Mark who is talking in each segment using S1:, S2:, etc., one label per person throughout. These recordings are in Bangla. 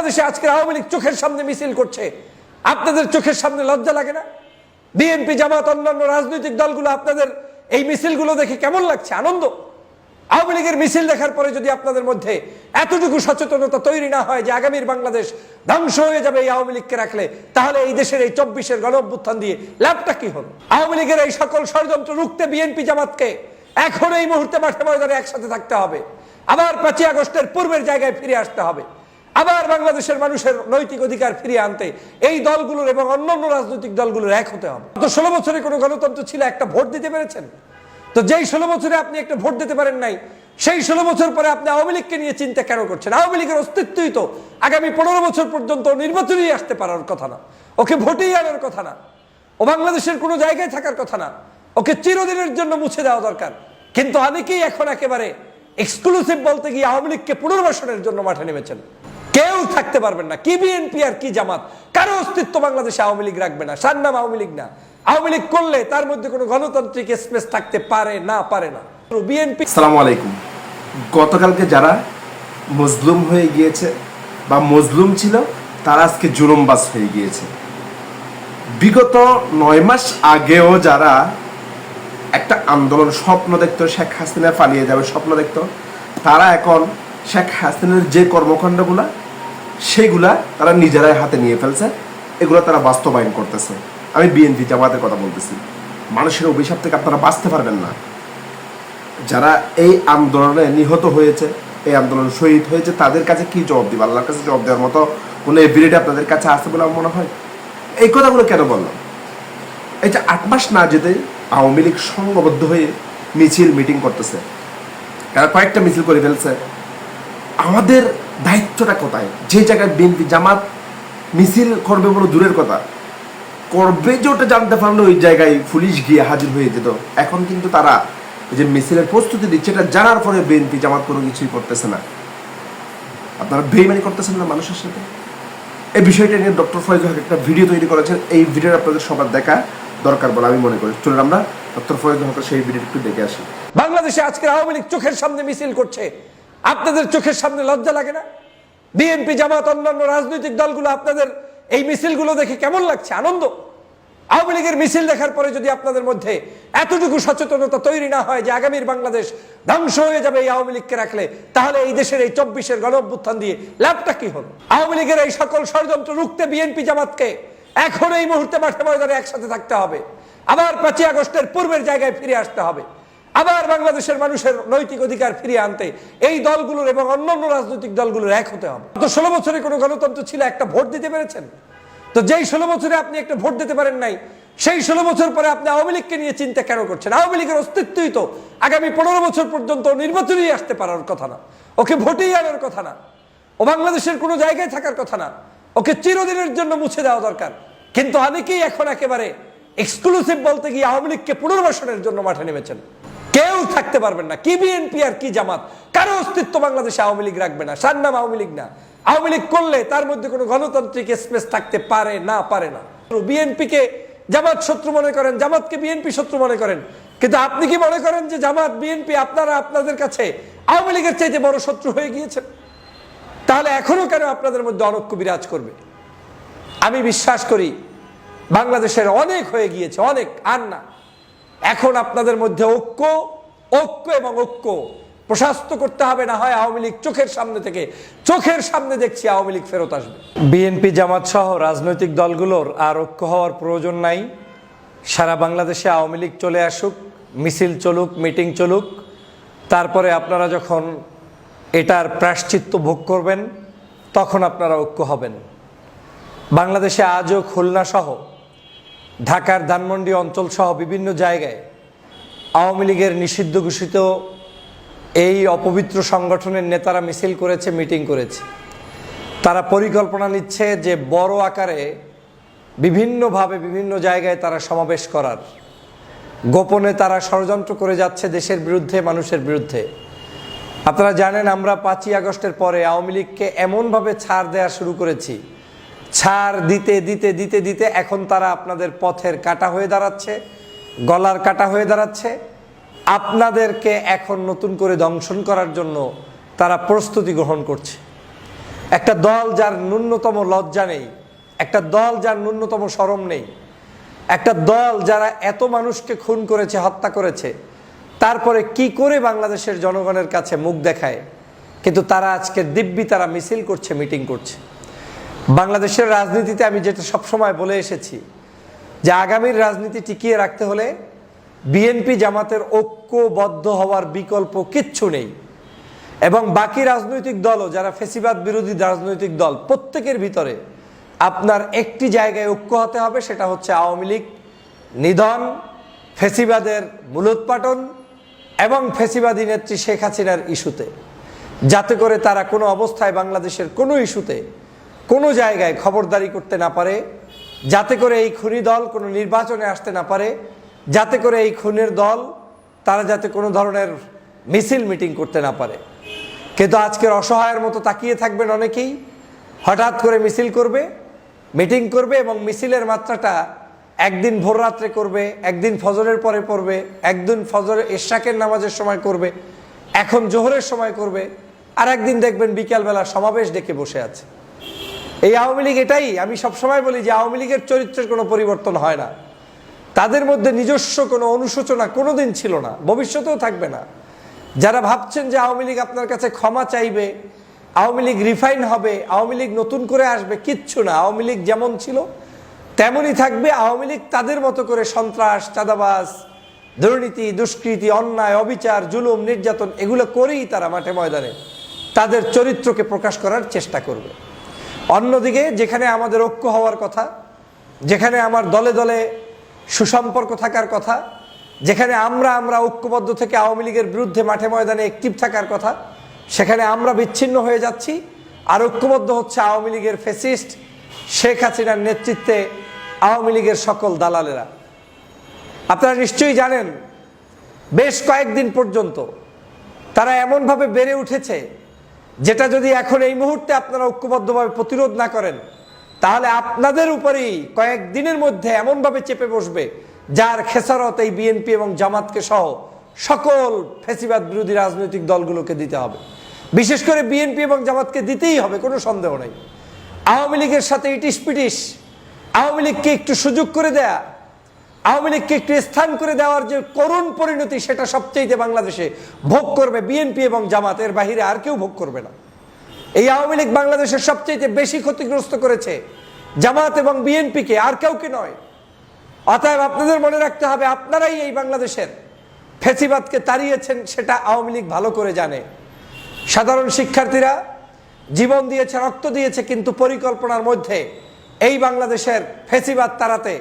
S1: বাংলাদেশে আজকে আওয়ামী লীগ চোখের সামনে মিছিল করছে। আপনাদের চোখের সামনে লজ্জা লাগে না? বিএনপি, জামাত, অন্যান্য রাজনৈতিক দলগুলো আপনাদের এই মিছিলগুলো দেখে কেমন লাগছে? আনন্দ? আওয়ামী লীগের মিছিল দেখার পরে যদি আপনাদের মধ্যে এতটুকু সচেতনতা তৈরি না হয় যে আগামীর বাংলাদেশ ধ্বংস হয়ে যাবে এই আওয়ামী লীগকে রাখলে, তাহলে এই দেশের এই চব্বিশের গণ অভ্যুত্থান দিয়ে লাভটা কি হলো? আওয়ামী লীগের এই সকল ষড়যন্ত্র রুখতে বিএনপি জামাতকে এখন এই মুহূর্তে মাঠে ময়দানে একসাথে থাকতে হবে। আবার পাঁচই আগস্টের পূর্বের জায়গায় ফিরে আসতে হবে। আবার বাংলাদেশের মানুষের নৈতিক অধিকার ফিরিয়ে আনতে এই দলগুলোর এবং অন্যান্য রাজনৈতিক দলগুলোর এক হতে হবে। তো ষোলো বছরে কোনো গণতন্ত্র ছিল, একটা ভোট দিতে পেরেছেন? তো যেই ষোলো বছরে আপনি একটা ভোট দিতে পারেন নাই, সেই ষোলো বছর পরে আপনি আওয়ামী লীগকে নিয়ে চিন্তা কেন করছেন? আওয়ামী লীগের অস্তিত্বই তো আগামী পনেরো বছর পর্যন্ত নির্বাচনেই আসতে পারার কথা না। ওকে ভোটেই আনার কথা না। ও বাংলাদেশের কোনো জায়গায় থাকার কথা না। ওকে চিরদিনের জন্য মুছে দেওয়া দরকার। কিন্তু অনেকেই এখন একেবারে এক্সক্লুসিভ বলতে গিয়ে আওয়ামী লীগকে পুনর্বাসনের জন্য মাঠে নেমেছেন। কেউ থাকতে পারবেন না। কি বিএনপি আর কি জামাত? কারও অস্তিত্ব বাংলাদেশে আওয়ামী লীগ রাখবে না। সার নাম আওয়ামী লীগ না। আওয়ামী লীগ করলে তার মধ্যে কোনো গণতান্ত্রিক স্পেস থাকতে পারে না পারে না। বিএনপি
S2: সালাম আলাইকুম। গতকালকে যারা মজলুম হয়ে গিয়েছে বা মজলুম ছিল, তারা আজকে জুলুমবাস হয়ে গিয়েছে। বিগত নয় মাস আগেও যারা একটা আন্দোলন স্বপ্ন দেখতো, শেখ হাসিনা পালিয়ে যাবে স্বপ্ন দেখতো, তারা এখন শেখ হাসিনার যে কর্মকাণ্ডগুলা সেগুলা তারা নিজেরাই হাতে নিয়ে ফেলছে, এগুলো তারা বাস্তবায়ন করতেছে। আমি বিএনপি জামাতের কথা বলতেছি। মানুষের অভিশাপ থেকে আপনারা বাঁচতে পারবেন না। যারা এই আন্দোলনে নিহত হয়েছে, এই আন্দোলন শহীদ হয়েছে, তাদের কাছে কি জবাব দিবে? আল্লাহর কাছে জবাব দেওয়ার মতো কোনো এভিডেন্ট আপনাদের কাছে আছে বলে আমার মনে হয়? এই কথাগুলো কেন বললাম? এই যে আট মাস না যেতে আওয়ামী লীগ সংঘবদ্ধ হয়ে মিছিল মিটিং করতেছে। তারা কয়েকটা মিছিল করে ফেলছে। আমাদের দায়িত্বটা কোথায়? যে জায়গায় বিএনপি জামাত মিছিল করবে বলে দূরের কথা। করবে যে ওটা জানতে পারলে ওই জায়গায় পুলিশ গিয়ে হাজির হয়ে যেত। এখন কিন্তু তারা যে মিছিলের প্রস্তুতি দিচ্ছে এটা জানার পরে বিএনপি জামাত কোনো কিছুই করতেছে না। আপনারা বেইমানি করতেছেন না মানুষের সাথে? এই বিষয়টা নিয়ে ডক্টর ফয়েজ হক একটা ভিডিও তৈরি করেছেন। এই ভিডিও আপনাদের সবার দেখা দরকার বলে আমি মনে করি। চলুন আমরা ডক্টর ফয়েজ হকের সেই ভিডিও একটু দেখে আসি।
S1: বাংলাদেশে আজকে আওয়ামী লীগ চোখের সামনে মিছিল করছে। আপনাদের চোখের সামনে লজ্জা লাগে না? বিএনপি জামাত, অন্যান্য রাজনৈতিক দলগুলো আপনাদের এই মিছিলগুলো দেখে কেমন লাগছে? আনন্দ? আওয়ামী লীগের মিছিল দেখার পরে যদি আপনাদের মধ্যে এতটুকু সচেতনতা তৈরি না হয় যে আগামীর বাংলাদেশ ধ্বংস হয়ে যাবে এই আওয়ামী লীগকে রাখলে, তাহলে এই দেশের এই চব্বিশের গণ অভ্যুত্থান দিয়ে লাভটা কি হলো? আওয়ামী লীগের এই সকল ষড়যন্ত্র রুখতে বিএনপি জামাতকে এখন এই মুহূর্তে মাঠে ময়দানে একসাথে থাকতে হবে। আবার পাঁচই আগস্টের পূর্বের জায়গায় ফিরে আসতে হবে। আবার বাংলাদেশের মানুষের নৈতিক অধিকার ফিরিয়ে আনতে এই দলগুলোর এবং অন্যান্য রাজনৈতিক দলগুলোর এক হতে হবে। তো ষোলো বছরে কোনো গণতন্ত্র ছিল, একটা ভোট দিতে পেরেছেন? তো যেই ষোলো বছরে আপনি একটা ভোট দিতে পারেন নাই, সেই ষোলো বছর পরে আপনি আওয়ামী লীগকে নিয়ে চিন্তা কেন করছেন? আওয়ামী লীগের অস্তিত্বই তো আগামী পনেরো বছর পর্যন্ত নির্বাচনেই আসতে পারার কথা না। ওকে ভোটেই আনার কথা না। ও বাংলাদেশের কোনো জায়গায় থাকার কথা না। ওকে চিরদিনের জন্য মুছে দেওয়া দরকার। কিন্তু অনেকেই এখন একেবারে এক্সক্লুসিভ বলতে গিয়ে আওয়ামী লীগকে পুনর্বাসনের জন্য মাঠে নেমেছেন। কেউ থাকতে পারবেন না। কি বিএনপি আর কি জামাত? কারও অস্তিত্ব বাংলাদেশে আওয়ামী লীগ রাখবে না। সার নাম আওয়ামী লীগ না। আওয়ামী লীগ করলে তার মধ্যে কোনো গণতান্ত্রিক স্পেস থাকতে পারে না পারে না। বিএনপিকে জামাত শত্রু মনে করেন, জামাতকে বিএনপি শত্রু মনে করেন। কিন্তু আপনি কি মনে করেন যে জামাত, বিএনপি আপনারা আপনাদের কাছে আওয়ামী লীগের চাইতে বড় শত্রু হয়ে গিয়েছেন? তাহলে এখনও কেন আপনাদের মধ্যে অনক্য বিরাজ করবে? আমি বিশ্বাস করি, বাংলাদেশের অনেক হয়ে গিয়েছে, অনেক, আর না। এখন আপনাদের মধ্যে ঐক্য ঐক্য এবং ঐক্য। প্রশাস্ত করতে হবে, না হয় আওয়ামী লীগ চোখের সামনে থেকে, চোখের সামনে দেখছি আওয়ামী লীগ ফেরত আসবে। বিএনপি, জামাত সহ রাজনৈতিক দলগুলোর আর ঐক্য হওয়ার প্রয়োজন নাই। সারা বাংলাদেশে আওয়ামী লীগ চলে আসুক, মিছিল চলুক, মিটিং চলুক। তারপরে আপনারা যখন এটার প্রাশ্চিত্য ভোগ করবেন, তখন আপনারা ঐক্য হবেন। বাংলাদেশে আজও খুলনা সহ ঢাকার ধানমন্ডি অঞ্চল সহ বিভিন্ন জায়গায় আওয়ামী লীগের নিষিদ্ধ ঘোষিত এই অপবিত্র সংগঠনের নেতারা মিছিল করেছে, মিটিং করেছে। তারা পরিকল্পনা নিচ্ছে যে বড় আকারে বিভিন্নভাবে বিভিন্ন জায়গায় তারা সমাবেশ করার। গোপনে তারা ষড়যন্ত্র করে যাচ্ছে দেশের বিরুদ্ধে, মানুষের বিরুদ্ধে। আপনারা জানেন আমরা পাঁচই আগস্টের পরে আওয়ামী লীগকে এমনভাবে ছাড় দেওয়া শুরু করেছি ছাড় দিতে দিতে দিতে দিতে এখন তারা আপনাদের পথের কাটা হয়ে দাঁড়াচ্ছে, গলার কাটা হয়ে দাঁড়াচ্ছে। আপনাদেরকে এখন নতুন করে দংশন করার জন্য তারা প্রস্তুতি গ্রহণ করছে। একটা দল যার ন্যূনতম লজ্জা নেই, একটা দল যার ন্যূনতম সরম নেই, একটা দল যারা এত মানুষকে খুন করেছে, হত্যা করেছে, তারপরে কি করে বাংলাদেশের জনগণের কাছে মুখ দেখায়? কিন্তু তারা আজকে দিব্যি তারা মিছিল করছে, মিটিং করছে। বাংলাদেশের রাজনীতিতে আমি যেটা সবসময় বলে এসেছি, যে আগামীর রাজনীতি টিকিয়ে রাখতে হলে বিএনপি জামাতের ঐক্যবদ্ধ হওয়ার বিকল্প কিচ্ছু নেই। এবং বাকি রাজনৈতিক দলও, যারা ফেসিবাদ বিরোধী রাজনৈতিক দল, প্রত্যেকের ভিতরে আপনার একটি জায়গায় ঐক্য হতে হবে, সেটা হচ্ছে আওয়ামী লীগ, নিধন, ফেসিবাদের মূলোৎপাটন এবং ফেসিবাদী নেত্রী শেখ হাসিনার ইস্যুতে। যাতে করে তারা কোনো অবস্থায় বাংলাদেশের কোনো ইস্যুতে কোনো জায়গায় খবরদারি করতে না পারে, যাতে করে এই খুনি দল কোনো নির্বাচনে আসতে না পারে, যাতে করে এই খুনের দল, তারা যাতে কোনো ধরনের মিছিল মিটিং করতে না পারে। কিন্তু আজকের অসহায়ের মতো তাকিয়ে থাকবেন অনেকেই, হঠাৎ করে মিছিল করবে, মিটিং করবে এবং মিছিলের মাত্রাটা একদিন ভোর রাত্রে করবে, একদিন ফজরের পরে পড়বে, একদিন ফজরের এশাকের নামাজের সময় করবে, এখন জোহরের সময় করবে, আর একদিন দেখবেন বিকালবেলা সমাবেশ ডেকে বসে আছে। এই আওয়ামী লীগ এটাই। আমি সবসময় বলি যে আওয়ামী লীগের চরিত্রের কোনো পরিবর্তন হয় না। তাদের মধ্যে নিজস্ব কোনো অনুশোচনা কোনোদিন ছিল না, ভবিষ্যতেও থাকবে না। যারা ভাবছেন যে আওয়ামী লীগ আপনার কাছে ক্ষমা চাইবে, আওয়ামী লীগ রিফাইন হবে, আওয়ামী লীগ নতুন করে আসবে, কিচ্ছু না। আওয়ামী লীগ যেমন ছিল, তেমনই থাকবে। আওয়ামী লীগ তাদের মতো করে সন্ত্রাস, চাঁদাবাজ, দুর্নীতি, দুষ্কৃতি, অন্যায়, অবিচার, জুলুম, নির্যাতন, এগুলো করেই তারা মাঠে ময়দানে তাদের চরিত্রকে প্রকাশ করার চেষ্টা করবে। অন্যদিকে যেখানে আমাদের ঐক্য হওয়ার কথা, যেখানে আমার দলে দলে সুসম্পর্ক থাকার কথা, যেখানে আমরা আমরা ঐক্যবদ্ধ থেকে আওয়ামী লীগের বিরুদ্ধে মাঠে ময়দানে অ্যাক্টিভ থাকার কথা, সেখানে আমরা বিচ্ছিন্ন হয়ে যাচ্ছি। আর ঐক্যবদ্ধ হচ্ছে আওয়ামী লীগের ফেসিস্ট শেখ হাসিনার নেতৃত্বে আওয়ামী লীগের সকল দালালেরা। আপনারা নিশ্চয়ই জানেন, বেশ কয়েকদিন পর্যন্ত তারা এমনভাবে বেড়ে উঠেছে যেটা যদি এখন এই মুহূর্তে আপনারা ঐক্যবদ্ধভাবে প্রতিরোধ না করেন, তাহলে আপনাদের উপরেই কয়েকদিনের মধ্যে এমনভাবে চেপে বসবে যার খেসারত এই বিএনপি এবং জামাতকে সহ সকল ফেসিবাদ বিরোধী রাজনৈতিক দলগুলোকে দিতে হবে। বিশেষ করে বিএনপি এবং জামাতকে দিতেই হবে, কোনো সন্দেহ নেই। আওয়ামী লীগের সাথে ইটিস পিটিস আওয়ামী লীগকে একটু সুযোগ করে দেয়া আওয়ামী লীগকে একটু স্থান করে দেওয়ার যে করুণ পরিণতি, সেটা সবচেয়ে বাংলাদেশে ভোগ করবে বিএনপি এবং জামাতের বাহিরে আর কেউ ভোগ করবে না। এই আওয়ামী লীগ বাংলাদেশের সবচেয়ে বেশি ক্ষতিগ্রস্ত করেছে জামাত এবং বিএনপিকে, আর কাউকে নয়। অতএব আপনাদের মনে রাখতে হবে, আপনারাই এই বাংলাদেশের ফেসিবাদকে তাড়িয়েছেন, সেটা আওয়ামী লীগ ভালো করে জানে। সাধারণ শিক্ষার্থীরা জীবন দিয়েছে, রক্ত দিয়েছে, কিন্তু পরিকল্পনার মধ্যে এই বাংলাদেশের ফেসিবাদ তাড়াতে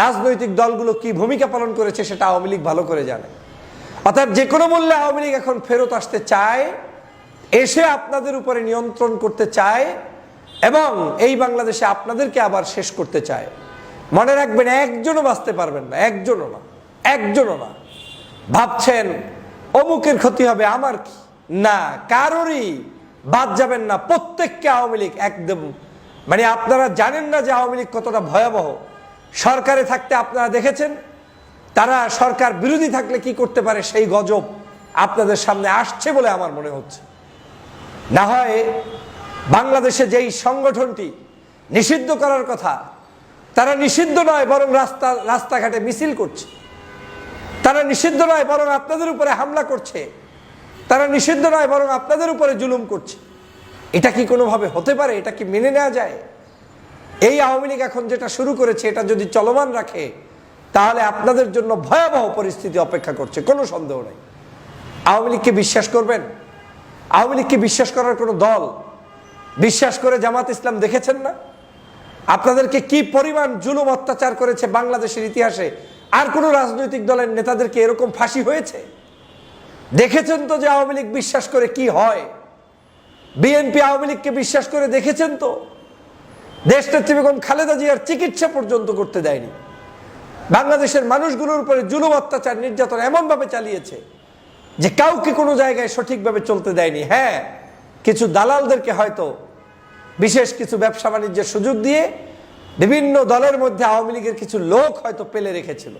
S1: রাজনৈতিক দলগুলো কি ভূমিকা পালন করেছে সেটা আওয়ামী লীগ ভালো করে জানে। অর্থাৎ যে কোনো মূল্যে আওয়ামী লীগ এখন ফেরত আসতে চায়, এসে আপনাদের উপরে নিয়ন্ত্রণ করতে চায় এবং এই বাংলাদেশে আপনাদেরকে আবার শেষ করতে চায়। মনে রাখবেন, একজনও বাঁচতে পারবেন না, একজনও না একজনও না। ভাবছেন, অমুকের ক্ষতি হবে, আমার কি? না, কারোরই বাদ যাবেন না, প্রত্যেককে আওয়ামী লীগ একদম মানে আপনারা জানেন না যে আওয়ামী লীগ কতটা ভয়াবহ। সরকারে থাকতে আপনারা দেখেছেন, তারা সরকার বিরোধী থাকলে কি করতে পারে সেই গজব আপনাদের সামনে আসছে বলে আমার মনে হচ্ছে। না হয় বাংলাদেশে যেই সংগঠনটি নিষিদ্ধ করার কথা, তারা নিষিদ্ধ নয় বরং রাস্তা, রাস্তাঘাটে মিছিল করছে। তারা নিষিদ্ধ নয় বরং আপনাদের উপরে হামলা করছে। তারা নিষিদ্ধ নয় বরং আপনাদের উপরে জুলুম করছে। এটা কি কোনোভাবে হতে পারে? এটা কি মেনে নেওয়া যায়? এই আওয়ামী লীগ এখন যেটা শুরু করেছে, এটা যদি চলমান রাখে, তাহলে আপনাদের জন্য ভয়াবহ পরিস্থিতি অপেক্ষা করছে, কোনো সন্দেহ নেই। আওয়ামী লীগকে বিশ্বাস করবেন? আওয়ামী লীগকে বিশ্বাস করার কোনো দল? বিশ্বাস করে জামাত ইসলাম দেখেছেন না? আপনাদেরকে কি পরিমাণ জুলুম অত্যাচার করেছে বাংলাদেশের ইতিহাসে? আর কোনো রাজনৈতিক দলের নেতাদেরকে এরকম ফাঁসি হয়েছে? দেখেছেন তো যে আওয়ামী লীগ বিশ্বাস করে কি হয়? বিএনপি আওয়ামী লীগকে বিশ্বাস করে দেখেছেন তো? দেশনেত্রী বেগম খালেদা জিয়ার চিকিৎসা পর্যন্ত করতে দেয়নি। বাংলাদেশের মানুষগুলোর উপরে জুলুম অত্যাচার নির্যাতন এমনভাবে চালিয়েছে যে কাউকে কোনো জায়গায় সঠিকভাবে চলতে দেয়নি। হ্যাঁ কিছু দালালদেরকে হয়তো বিশেষ কিছু ব্যবসা বাণিজ্যের সুযোগ দিয়ে বিভিন্ন দলের মধ্যে আওয়ামী লীগের কিছু লোক হয়তো পেলে রেখেছিল।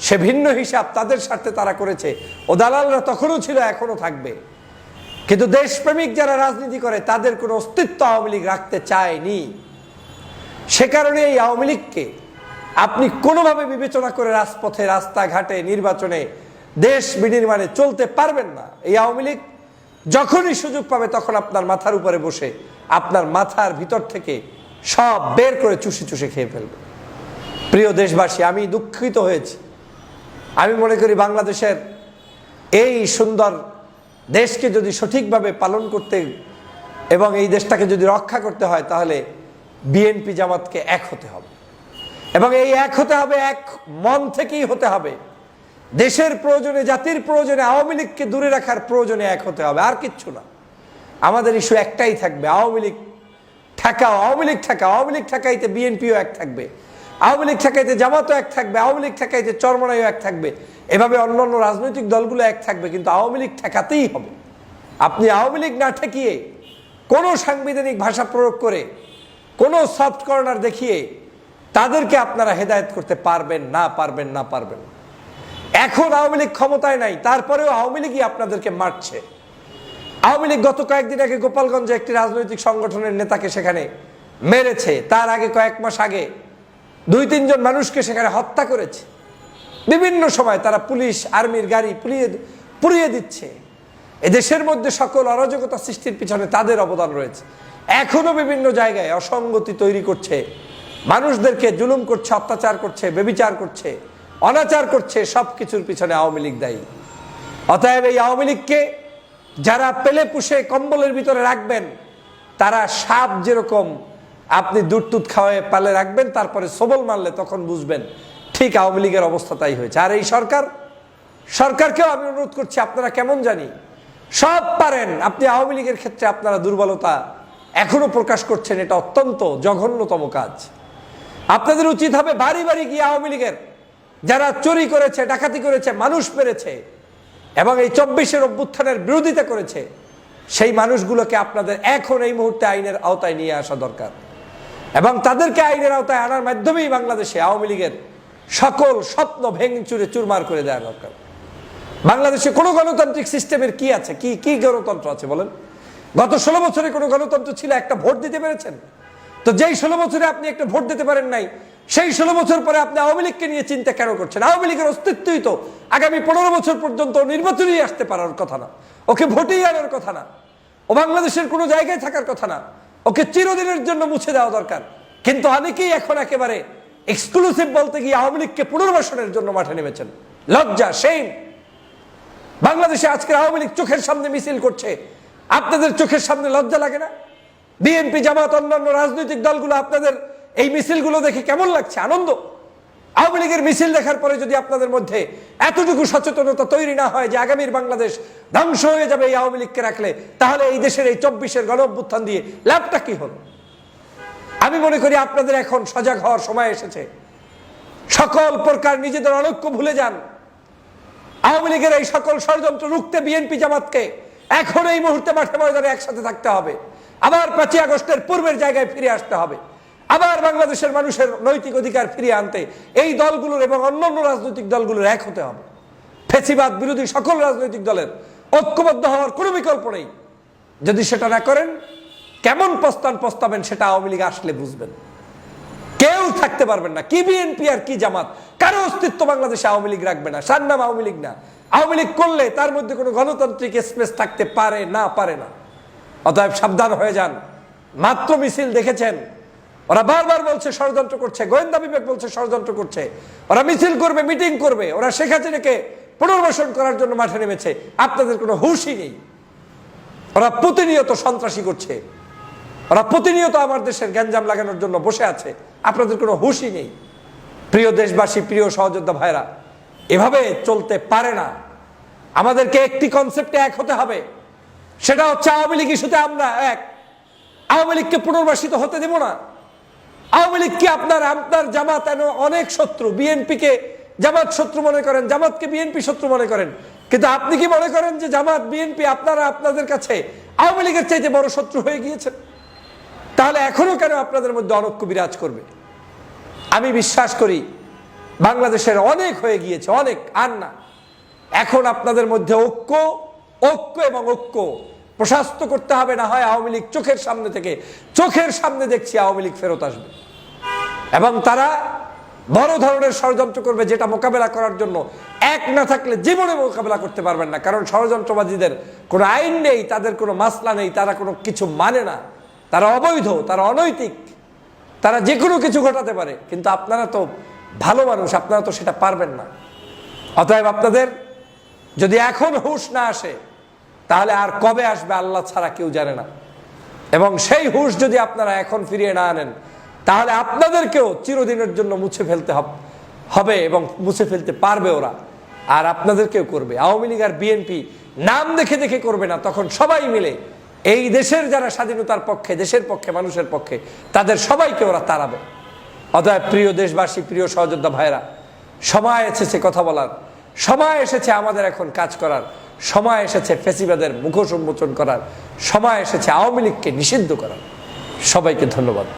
S1: সে ভিন্ন হিসাব তাদের স্বার্থে তারা করেছে। ও দালালরা তখনও ছিল, এখনও থাকবে। কিন্তু দেশপ্রেমিক যারা রাজনীতি করে, তাদের কোনো অস্তিত্ব আওয়ামী লীগ রাখতে চায়নি। সে কারণে এই আওয়ামী লীগকে আপনি কোনোভাবে বিবেচনা করে রাজপথে, রাস্তাঘাটে, নির্বাচনে, দেশ বিনির্মাণে চলতে পারবেন না। এই আওয়ামী লীগ যখনই সুযোগ পাবে তখন আপনার মাথার উপরে বসে আপনার মাথার ভিতর থেকে সব বের করে চুষে চুষে খেয়ে ফেলবে। প্রিয় দেশবাসী, আমি দুঃখিত হয়েছি। আমি মনে করি বাংলাদেশের এই সুন্দর দেশকে যদি সঠিকভাবে পালন করতে এবং এই দেশটাকে যদি রক্ষা করতে হয় তাহলে বিএনপি জামাতকে এক হতে হবে। এবং এই এক হতে হবে, এক মন থেকেই হতে হবে। দেশের প্রয়োজনে, জাতির প্রয়োজনে, আওয়ামী লীগকে দূরে রাখার প্রয়োজনে এক হতে হবে, আর কিচ্ছু না। আমাদের ইস্যু একটাই থাকবে, আওয়ামী লীগ ঠেকাও, আওয়ামী লীগ ঠেকাও, আওয়ামী লীগ ঠেকাইতে বিএনপিও এক থাকবে। আওয়ামী লীগ ঠেকাইতে জামাতও এক থাকবে, আওয়ামী লীগ ঠেকাইতে চরমনাইও এক থাকবে। এভাবে অন্যান্য রাজনৈতিক দলগুলো এক থাকবে, কিন্তু আওয়ামী লীগ ঠেকাতেই হবে। আপনি আওয়ামী লীগ না ঠেকিয়ে কোনো সাংবিধানিক ভাষা প্রয়োগ করে কোনো সফট কর্নার দেখিয়ে তাদেরকে আপনারা হেদায়েত করতে পারবেন না পারবেন না, পারবেন এখন আওয়ামী লীগ ক্ষমতায় নাই, তারপরেও আওয়ামী লীগই আপনাদেরকে মারছে। আওয়ামী লীগ গত কয়েকদিন আগে গোপালগঞ্জে একটি রাজনৈতিক সংগঠনের নেতাকে সেখানে মেরেছে। তার আগে কয়েক মাস আগে দুই, তিনজন মানুষকে সেখানে হত্যা করেছে। বিভিন্ন সময় তারা পুলিশ, আর্মির গাড়ি পুড়িয়ে পুড়িয়ে দিচ্ছে। এদেশের মধ্যে সকল অরাজকতা সৃষ্টির পিছনে তাদের অবদান রয়েছে। এখনও বিভিন্ন জায়গায় অসঙ্গতি তৈরি করছে। মানুষদেরকে জুলুম করছে, অত্যাচার করছে, বেবিচার করছে, অনাচার করছে সব কিছুর পিছনে আওয়ামী লীগ দায়ী। অতএব এই আওয়ামী লীগকে যারা পেলে পুষে কম্বলের ভিতরে রাখবেন, তারা সাপ যেরকম আপনি দুধ টুধ খাওয়ায় পালে রাখবেন, তারপরে সবল মারলে তখন বুঝবেন ঠিক আওয়ামী লীগের অবস্থা তাই হয়েছে। আর এই সরকার, সরকারকেও আমি অনুরোধ করছি, আপনারা কেমন জানি সব পারেন। আপনি আওয়ামী লীগের ক্ষেত্রে আপনারা দুর্বলতা এখনও প্রকাশ করছেন এটা অত্যন্ত জঘন্যতম কাজ। আপনাদের উচিত হবে বাড়ি বাড়ি গিয়ে আওয়ামী লীগের যারা চুরি করেছে, ডাকাতি করেছে, মানুষ মেরেছে এবং এই চব্বিশের অভ্যুত্থানের বিরোধিতা করেছে, সেই মানুষগুলোকে আপনাদের এখন এই মুহূর্তে আইনের আওতায় নিয়ে আসা দরকার। এবং তাদেরকে আইনের আওতায় আনার মাধ্যমেই বাংলাদেশে আওয়ামী লীগের সকল স্বপ্ন ভেঙে চুরে চুরমার করে দেওয়া দরকার। বাংলাদেশে কোনো গণতান্ত্রিক সিস্টেমের কি আছে? কি কি গণতন্ত্র আছে বলেন? গত ষোলো বছরে কোনো গণতন্ত্র ছিল, একটা ভোট দিতে পেরেছেন? তো যেই ষোলো বছরে আপনি একটা ভোট দিতে পারেন নাই, সেই ষোলো বছর পরে আপনি আওয়ামী লীগকে নিয়ে চিন্তা কেন করছেন? আওয়ামী লীগের অস্তিত্বই তো আগামী পনেরো বছর পর্যন্ত নির্বাচনেই আসতে পারার কথা না। ওকে ভোটেই আনার কথা না। ও বাংলাদেশের কোনো জায়গায় থাকার কথা না। ওকে চিরদিনের জন্য মুছে দেওয়া দরকার। কিন্তু অনেকেই এখন একেবারে এক্সক্লুসিভ বলতে গিয়ে আওয়ামী লীগকে পুনর্বাসনের জন্য মাঠে নেমেছেন? লজ্জা সেই বাংলাদেশে আজকে আওয়ামী লীগ চোখের সামনে মিছিল করছে। আপনাদের চোখের সামনে লজ্জা লাগে না? বিএনপি জামাত, অন্যান্য রাজনৈতিক দলগুলো আপনাদের এই মিছিলগুলো দেখে কেমন লাগছে? আনন্দ? আওয়ামী লীগের মিছিল দেখার পরে যদি আপনাদের মধ্যে এতটুকু সচেতনতা তৈরি না হয় যে আগামীর বাংলাদেশ ধ্বংস হয়ে যাবে এই আওয়ামী লীগকে রাখলে, তাহলে এই দেশের এই চব্বিশের গণ অভ্যুত্থান দিয়ে লাভটা কি হল? আমি মনে করি আপনাদের এখন সজাগ হওয়ার সময় এসেছে। সকল প্রকার নিজেদের অনৈক্য ভুলে যান। আওয়ামী লীগের এই সকল ষড়যন্ত্র রুখতে বিএনপি জামাতকে এখন এই মুহূর্তে মাঠে ময়দানে একসাথে থাকতে হবে। আবার পাঁচই আগস্টের পূর্বের জায়গায় ফিরে আসতে হবে। আবার বাংলাদেশের মানুষের নৈতিক অধিকার ফিরিয়ে আনতে এই দলগুলোর এবং অন্যান্য রাজনৈতিক দলগুলোর এক হতে হবে। ফেসিবাদ বিরোধী সকল রাজনৈতিক দলের ঐক্যবদ্ধ হওয়ার কোনো বিকল্প নেই। যদি সেটা না করেন, কেমন প্রস্তান প্রস্তাবেন সেটা আওয়ামী লীগ আসলে বুঝবেন। কেউ থাকতে পারবেন না। কি বিএনপি আর কি জামাত? কারও অস্তিত্ব বাংলাদেশে আওয়ামী লীগ রাখবে না। সার নাম আওয়ামী লীগ না। আওয়ামী লীগ করলে তার মধ্যে কোনো গণতান্ত্রিক স্পেস থাকতে পারে, না পারে না। অতএব সাবধান হয়ে যান। মাত্র মিছিল দেখেছেন। ওরা বারবার বলছে ষড়যন্ত্র করছে, গোয়েন্দা বিভাগ বলছে ষড়যন্ত্র করছে। ওরা মিছিল করবে মিটিং করবে। ওরা শেখ হাসিনাকে পুনর্বাসন করার জন্য মাঠে নেমেছে। আপনাদের কোনো হুঁশই নেই। ওরা প্রতিনিয়ত সন্ত্রাসী করছে। ওরা প্রতিনিয়ত আমার দেশের গ্যাঞ্জাম লাগানোর জন্য বসে আছে। আপনাদের কোনো হুঁশই নেই। প্রিয় দেশবাসী, প্রিয় সহযোদ্ধা ভাইরা এভাবে চলতে পারে না। আমাদেরকে একটি কনসেপ্টে এক হতে হবে। সেটা হচ্ছে আওয়ামী লীগ ইস্যুতে আমরা এক। আওয়ামী লীগকে পুনর্বাসিত হতে দেব না। আওয়ামী লীগ কি আপনার আপনার জামাত অনেক শত্রু? বিএনপিকে জামাত শত্রু মনে করেন, জামাতকে বিএনপি শত্রু মনে করেন। কিন্তু আপনি কি মনে করেন যে জামাত বিএনপি আপনারা আপনাদের কাছে আওয়ামী লীগের চাইতে বড় শত্রু হয়ে গিয়েছেন? তাহলে এখনও কেন আপনাদের মধ্যে অনৈক্য বিরাজ করবে? আমি বিশ্বাস করি বাংলাদেশের অনেক হয়ে গিয়েছে, অনেক, আর না। এখন আপনাদের মধ্যে ঐক্য ঐক্য এবং ঐক্য প্রশাস্ত করতে হবে, না হয় আওয়ামী লীগ চোখের সামনে থেকে, চোখের সামনে দেখছি আওয়ামী লীগ ফেরত আসবে। এবং তারা বড় ধরনের ষড়যন্ত্র করবে যেটা মোকাবেলা করার জন্য এক না থাকলে জীবনে মোকাবেলা করতে পারবেন না। কারণ ষড়যন্ত্রবাদীদের কোনো আইন নেই, তাদের কোনো মাসলা নেই, তারা কোনো কিছু মানে না। তারা অবৈধ, তারা অনৈতিক, তারা যে কোনো কিছু ঘটাতে পারে। কিন্তু আপনারা তো ভালো মানুষ, আপনারা তো সেটা পারবেন না। অতএব আপনাদের যদি এখন হুঁশ না আসে, তাহলে আর কবে আসবে আল্লাহ ছাড়া কেউ জানে না। এবং সেই হুঁশ যদি আপনারা এখন ফিরিয়ে না আনেন, তাহলে আপনাদেরকেও চিরদিনের জন্য মুছে ফেলতে হবে এবং মুছে ফেলতে পারবে ওরা। আর আপনাদেরকেও করবে। আওয়ামী লীগ আর বিএনপি নাম দেখে দেখে করবে না, তখন সবাই মিলে এই দেশের যারা স্বাধীনতার পক্ষে, দেশের পক্ষে, মানুষের পক্ষে, তাদের সবাইকে ওরা তাড়াবে। অতএব প্রিয় দেশবাসী, প্রিয় সহযোদ্ধা ভাইরা সময় এসেছে কথা বলার। সময় এসেছে আমাদের এখন কাজ করার। সময় এসেছে ফেসিবাদের মুখোশ উন্মোচন করার। সময় এসেছে আওয়ামী লীগকে নিষিদ্ধ করার। সবাইকে ধন্যবাদ।